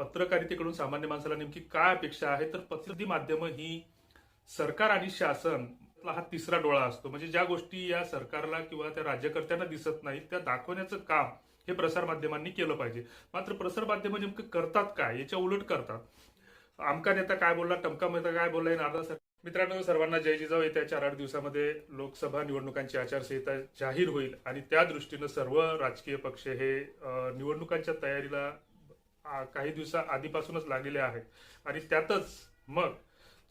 पत्रकारितेकडून सामान्य माणसाला नेमकी काय अपेक्षा आहे? तर प्रसिद्धी माध्यमं ही सरकार आणि शासन हा तिसरा डोळा असतो. म्हणजे ज्या गोष्टी या सरकारला किंवा त्या राज्यकर्त्यांना दिसत नाहीत त्या दाखवण्याचं काम हे प्रसार माध्यमांनी केलं पाहिजे. मात्र प्रसारमाध्यमं नेमकं करतात काय? याच्या उलट करतात. आमका नेता काय बोलला? टमका नेता काय बोलला नारदा सर मित्रांनो सर्वांना जय जिजाऊ. येत्या चार आठ दिवसामध्ये लोकसभा निवडणुकांची आचारसंहिता जाहीर होईल आणि त्या दृष्टीनं सर्व राजकीय पक्ष हे निवडणुकांच्या तयारीला काही दिवसा आधीपासूनच लागलेले आहेत. आणि त्यातच मग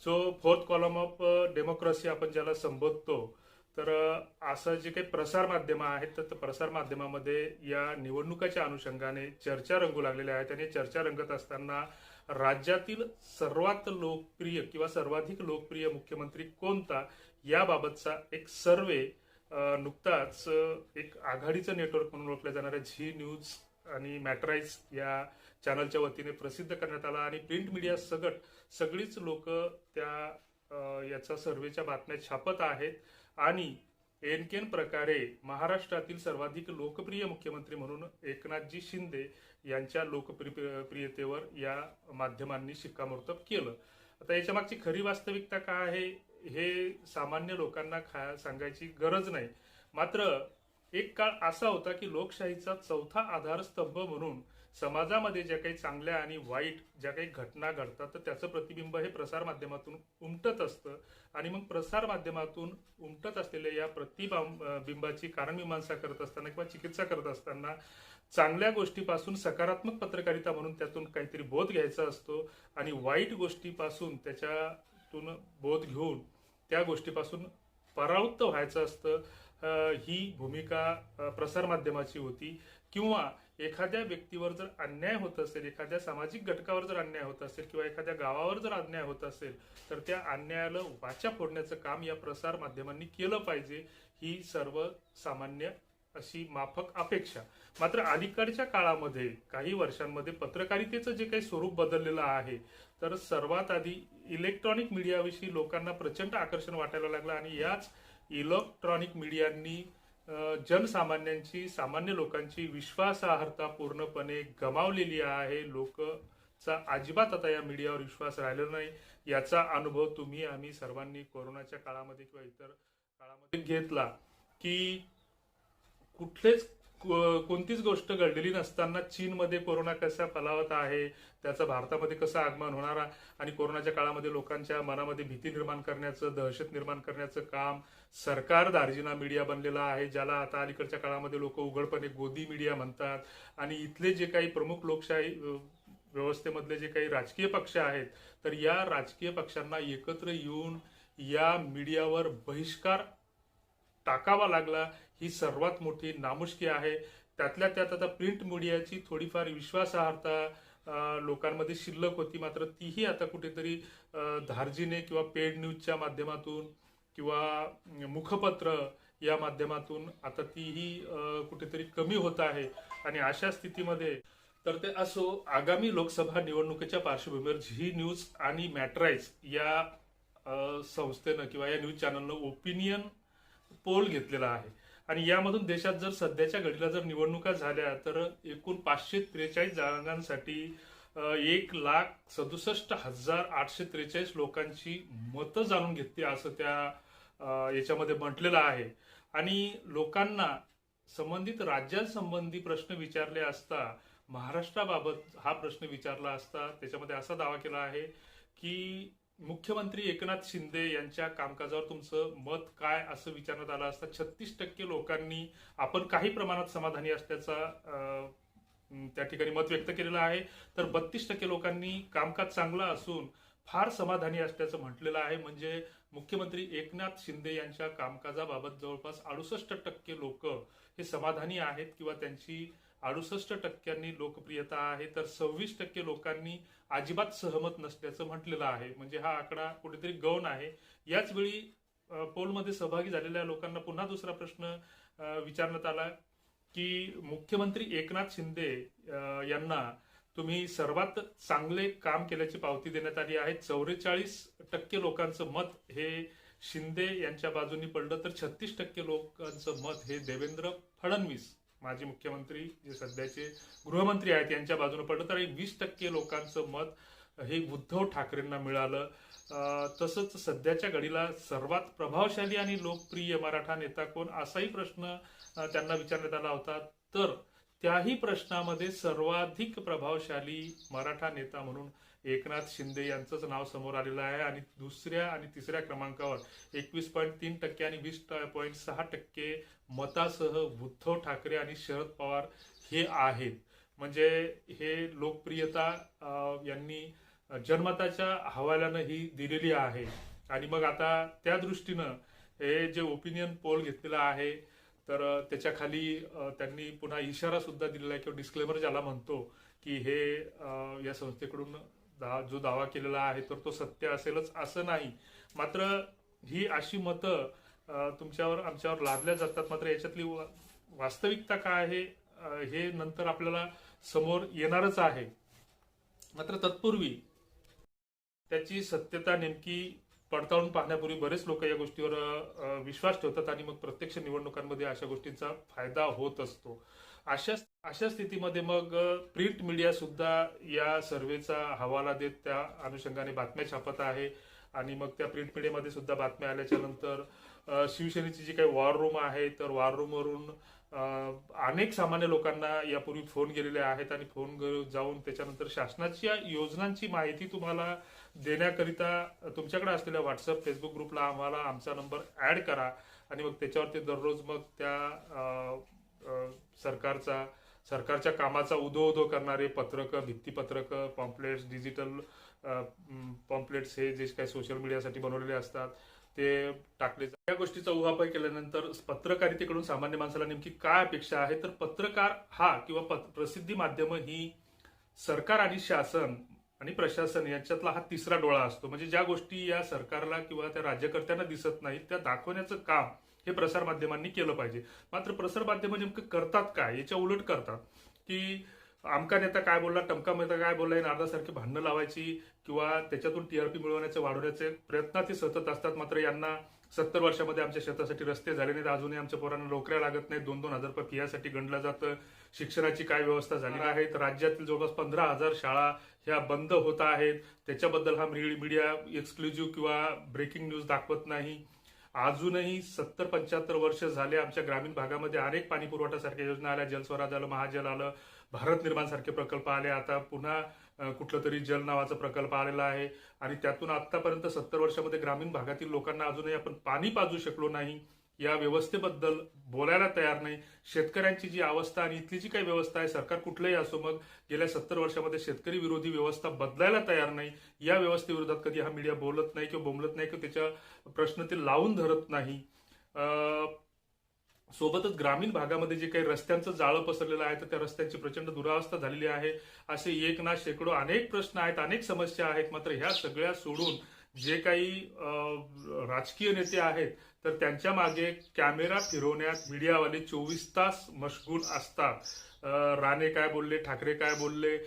जो फोर्थ कॉलम ऑफ डेमोक्रेसी आपण ज्याला संबोधतो तर असं जे काही प्रसारमाध्यमं आहेत तर प्रसारमाध्यमामध्ये या निवडणुकाच्या अनुषंगाने चर्चा रंगू लागलेल्या आहेत. आणि चर्चा रंगत असताना राज्यातील सर्वात लोकप्रिय किंवा सर्वाधिक लोकप्रिय मुख्यमंत्री कोणता याबाबतचा एक सर्वे नुकताच एक आघाडीचं नेटवर्क म्हणून ओळखल्या जाणाऱ्या झी न्यूज आणि मॅट्राईज या चॅनलच्या वतीने प्रसिद्ध करण्यात आला आणि प्रिंट मीडिया सगट सगळीच लोक त्या याचा सर्वेच्या बातम्या छापत आहेत. आणि एनकेन प्रकारे महाराष्ट्रातील सर्वाधिक लोकप्रिय मुख्यमंत्री म्हणून एकनाथजी शिंदे यांच्या लोकप्रियतेवर या माध्यमांनी शिक्कामोर्तब केलं. आता याच्या मागची खरी वास्तविकता काय आहे हे सामान्य लोकांना खा सांगायची गरज नाही. मात्र एक काळ असा होता की लोकशाहीचा चौथा आधारस्तंभ म्हणून समाजामध्ये ज्या काही चांगल्या आणि वाईट ज्या काही घटना घडतात तर त्याचं प्रतिबिंब हे प्रसारमाध्यमातून उमटत असतं. आणि मग प्रसार माध्यमातून उमटत असलेल्या या प्रतिबिंबाची कारणमीमांसा करत असताना किंवा चिकित्सा करत असताना चांगल्या गोष्टीपासून सकारात्मक पत्रकारिता म्हणून त्यातून काहीतरी बोध घ्यायचा असतो आणि वाईट गोष्टीपासून त्याच्यातून बोध घेऊन त्या गोष्टीपासून परावृत्त व्हायचं असतं. ही भूमिका प्रसारमाध्यमाची प्रसार माध्यमाची होती. किंवा एखाद्या व्यक्तीवर जर अन्याय होत असेल एखाद्या सामाजिक घटकावर जर अन्याय होत असेल किंवा एखाद्या गावावर जर अन्याय होत असेल तर त्या अन्यायाला वाचा फोडण्याचं काम या प्रसार माध्यमांनी केलं पाहिजे. ही सर्व सामान्य अशी माफक अपेक्षा. मात्र अलीकडच्या काळामध्ये काही वर्षांमध्ये पत्रकारितेचं जे काही स्वरूप बदललेलं आहे तर सर्वात आधी इलेक्ट्रॉनिक मीडियाविषयी लोकांना प्रचंड आकर्षण वाटायला लागलं आणि याच इलेक्ट्रॉनिक मीडियांनी जनसामान्यांची सामान्य लोकांची विश्वासार्हता पूर्णपणे गमावलेली आहे. लोकचा अजिबात आता या मीडियावर विश्वास राहिलेला नाही. याचा अनुभव तुम्ही आम्ही सर्वांनी कोरोनाच्या काळामध्ये किंवा इतर काळामध्ये घेतला की कुठलेच कोणतीच गोष्ट घडलेली नसताना चीनमध्ये कोरोना कसा फलावत आहे त्याचं भारतामध्ये कसं आगमन होणार आणि कोरोनाच्या काळामध्ये लोकांच्या मनामध्ये भीती निर्माण करण्याचं दहशत निर्माण करण्याचं काम सरकार दार्जिना मीडिया बनलेला आहे ज्याला आता अलीकडच्या काळामध्ये लोक उघडपणे गोदी मीडिया म्हणतात. आणि इथले जे काही प्रमुख लोकशाही व्यवस्थेमधले जे काही राजकीय पक्ष आहेत तर या राजकीय पक्षांना एकत्र येऊन या मीडियावर बहिष्कार टाकावा लागला. ही सर्वात मोठी नामुष्की आहे. त्यातल्या त्यात आता प्रिंट मीडियाची थोडीफार विश्वासार्हता लोकांमध्ये शिल्लक होती. मात्र तीही आता कुठेतरी धार्जीने किंवा पेड न्यूजच्या माध्यमातून किंवा मुखपत्र या माध्यमातून आता तीही कुठेतरी कमी होत आहे. आणि अशा स्थितीमध्ये तर ते असो आगामी लोकसभा निवडणुकीच्या पार्श्वभूमीवर झी न्यूज आणि मॅट्राईज या संस्थेनं किंवा या न्यूज चॅनलनं ओपिनियन पोल घेतलेला आहे. आणि यामधून देशात जर सध्याच्या घडीला जर निवडणुका झाल्या तर एकूण पाचशे त्रेचाळीस जागांसाठी एक लाख सदुसष्ट हजार आठशे त्रेचाळीस लोकांची मतं जाणून घेतली असं त्या याच्यामध्ये म्हटलेलं आहे. आणि लोकांना संबंधित राज्यांसंबंधी प्रश्न विचारले असता महाराष्ट्राबाबत हा प्रश्न विचारला असता त्याच्यामध्ये असा दावा केला आहे की मुख्यमंत्री एकनाथ शिंदे यांच्या कामकाजावर तुमचं मत काय असं विचारण्यात आलं असता? छत्तीस टक्के लोकांनी आपण काही प्रमाणात समाधानी असल्याचा त्या ठिकाणी मत व्यक्त केलेलं आहे. तर बत्तीस टक्के लोकांनी कामकाज चांगलं असून फार समाधानी असल्याचं म्हटलेलं आहे. म्हणजे मुख्यमंत्री एकनाथ शिंदे यांच्या कामकाजाबाबत जवळपास अडुसष्ट टक्के लोक हे समाधानी आहेत किंवा त्यांची अडुसष्ट टक्क्यांनी लोकप्रियता आहे तर सव्वीस टक्के लोकांनी अजिबात सहमत नसल्याचं म्हटलेलं आहे. म्हणजे हा आकडा कुठेतरी गौण आहे. याच वेळी पोलमध्ये सहभागी झालेल्या लोकांना पुन्हा दुसरा प्रश्न विचारण्यात आला की मुख्यमंत्री एकनाथ शिंदे यांना तुम्ही सर्वात चांगले काम केल्याची पावती देण्यात आली आहे. चौवेचाळीस टक्के लोकांचं मत हे शिंदे यांच्या बाजूनी पडलं तर छत्तीस टक्के लोकांचं मत हे देवेंद्र फडणवीस माजी मुख्यमंत्री जे सध्याचे गृहमंत्री आहेत यांच्या बाजूने पडलं तर एक वीस टक्के लोकांचं मत हे उद्धव ठाकरेंना मिळालं. तसंच सध्याच्या घडीला सर्वात प्रभावशाली आणि लोकप्रिय मराठा नेता कोण असाही प्रश्न त्यांना विचारण्यात आला होता. तर त्याही प्रश्नामध्ये सर्वाधिक प्रभावशाली मराठा नेता म्हणून एकनाथ शिंदे यांचंच नाव समोर आलेलं आहे आणि दुसऱ्या आणि तिसऱ्या क्रमांकावर एकवीस पॉईंट तीन टक्के आणि वीस पॉईंट सहा टक्के मतासह उद्धव ठाकरे आणि शरद पवार हे आहेत. म्हणजे हे लोकप्रियता यांनी जनमताच्या हवाल्यानं ही दिलेली आहे. आणि मग आता त्या दृष्टीनं हे जे ओपिनियन पोल घेतलेला आहे तर त्याच्याखाली त्याच्याखाली त्यांनी पुन्हा इशारा सुद्धा दिलेला आहे किंवा डिस्क्लेमर ज्याला म्हणतो की हे या संस्थेकडून दा- जो दावा केलेला आहे तर तो सत्य असेलच असं नाही. मात्र ही अशी मतं तुमच्यावर आमच्यावर लादल्या जातात. मात्र याच्यातली वा- वास्तविकता काय आहे हे नंतर आपल्याला समोर येणारच आहे. मात्र तत्पूर्वी त्याची सत्यता नेमकी पडताळून पाहण्यापूर्वी बरेच लोक या गोष्टीवर विश्वास ठेवतात आणि मग प्रत्यक्ष निवडणुकांमध्ये अशा गोष्टींचा फायदा होत असतो. अशा अशा स्थितीमध्ये मग प्रिंट मीडिया सुद्धा या सर्वेचा हवाला देत त्या अनुषंगाने बातम्या छापत आहे. आणि मग त्या प्रिंट मीडियामध्ये सुद्धा बातम्या आल्याच्यानंतर शिवसेनेची जी काही वॉर रूम आहे तर वॉर रूमवरून अनेक सामान्य लोकांना यापूर्वी फोन गेलेले आहेत आणि फोन जाऊन त्याच्यानंतर शासनाच्या योजनांची माहिती तुम्हाला देण्याकरिता तुमच्याकडे असलेल्या व्हॉट्सअप फेसबुक ग्रुपला आम्हाला आमचा नंबर ऍड करा. आणि मग त्याच्यावरती दररोज मग त्या सरकारचा सरकारच्या कामाचा उदो उदो करणारे पत्रकं भित्तीपत्रकं पॉम्पलेट्स डिजिटल पॉम्पलेट्स हे जे काही सोशल मीडियासाठी बनवलेले असतात ते टाकले जातात. या गोष्टीचा उहापाय केल्यानंतर पत्रकारितेकडून सामान्य माणसाला नेमकी काय अपेक्षा आहे तर पत्रकार हा किंवा पत- प्रसिद्धी माध्यम ही सरकार आणि शासन आणि प्रशासन यांच्यातला हा तिसरा डोळा असतो. म्हणजे ज्या गोष्टी या सरकारला किंवा त्या राज्यकर्त्यांना दिसत नाहीत त्या दाखवण्याचं काम हे प्रसार माध्यमांनी केलं पाहिजे. मात्र प्रसारमाध्यम नेमकं करतात काय? याच्या उलट करतात. की आमका नेता काय बोलला टमका नेता काय बोलला हे नारदासारखी भांडणं लावायची किंवा त्याच्यातून टीआरपी मिळवण्याचे वाढवण्याचे प्रयत्न ते सतत असतात. मात्र यांना सत्तर वर्षामध्ये आमच्या शेतासाठी रस्ते झाले नाहीत. अजूनही आमच्या पोरांना नोकऱ्या लागत नाहीत. दोन दोन हजार रुपये फियासाठी गणलं जातं. शिक्षणाची काय व्यवस्था झाली आहे? तर राज्यातील जवळपास पंधरा हजार शाळा ह्या बंद होत आहेत. त्याच्याबद्दल हा मीडिया एक्सक्लुझिव्ह किंवा ब्रेकिंग न्यूज दाखवत नाही. अजूनही सत्तर पंच्याहत्तर वर्ष झाले आमच्या ग्रामीण भागामध्ये अनेक पाणी पुरवठा सारख्या योजना आल्या जलस्वराज आलं महाजल आलं भारत निर्माण सारखे प्रकल्प आले. आता पुन्हा कुठलं तरी जल नावाचा प्रकल्प आलेला आहे. आणि त्यातून आतापर्यंत सत्तर वर्षामध्ये ग्रामीण भागातील लोकांना अजूनही आपण पाणी पाजू शकलो नाही. या व्यवस्थेबद्दल बोलायला तयार नाही. शेतकऱ्यांची जी अवस्था आणि इथली जी काही व्यवस्था आहे सरकार कुठलंही असो मग गेल्या सत्तर वर्षामध्ये शेतकरी विरोधी व्यवस्था बदलायला तयार नाही. या व्यवस्थेविरोधात कधी हा मीडिया बोलत नाही किंवा बोंबलत नाही किंवा त्याच्या प्रश्न ते लावून धरत नाही. सोबतच ग्रामीण भागामध्ये जे काही रस्त्यांचं जाळं पसरलेलं आहे तर त्या रस्त्यांची प्रचंड दुरावस्था झालेली आहे. असे एक ना शेकडो अनेक प्रश्न आहेत अनेक समस्या आहेत मात्र ह्या सगळ्या सोडून जे काही राजकीय नेते आहेत तर त्यांच्या मागे कॅमेरा फिरवण्यात मीडियावाले चोवीस तास मशगूल असतात. राणे काय बोलले ठाकरे काय बोलले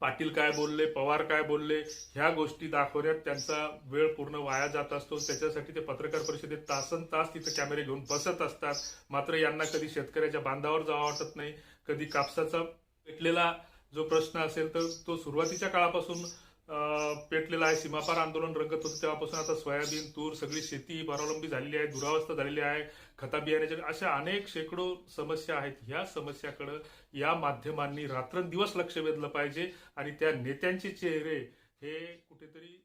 पाटील काय बोलले पवार काय बोलले ह्या गोष्टी दाखवण्यात त्यांचा वेळ पूर्ण वाया जात असतो. त्याच्यासाठी ते पत्रकार परिषदेत तासन तास तिथे कॅमेरे घेऊन बसत असतात. मात्र यांना कधी शेतकऱ्याच्या बांधावर जावं वाटत नाही कधी कापसाचा पेटलेला जो प्रश्न असेल तर तो सुरुवातीच्या काळापासून पेटलेला आहे. सीमापार आंदोलन रंगत होतं तेव्हापासून. आता सोयाबीन तूर सगळी शेती परावलंबी झालेली आहे. दुरावस्था झालेली आहे. खता बियाण्याच्या अशा अनेक शेकडो समस्या आहेत. ह्या समस्याकडे या माध्यमांनी रात्रंदिवस लक्ष वेधलं पाहिजे आणि त्या नेत्यांचे चेहरे हे कुठेतरी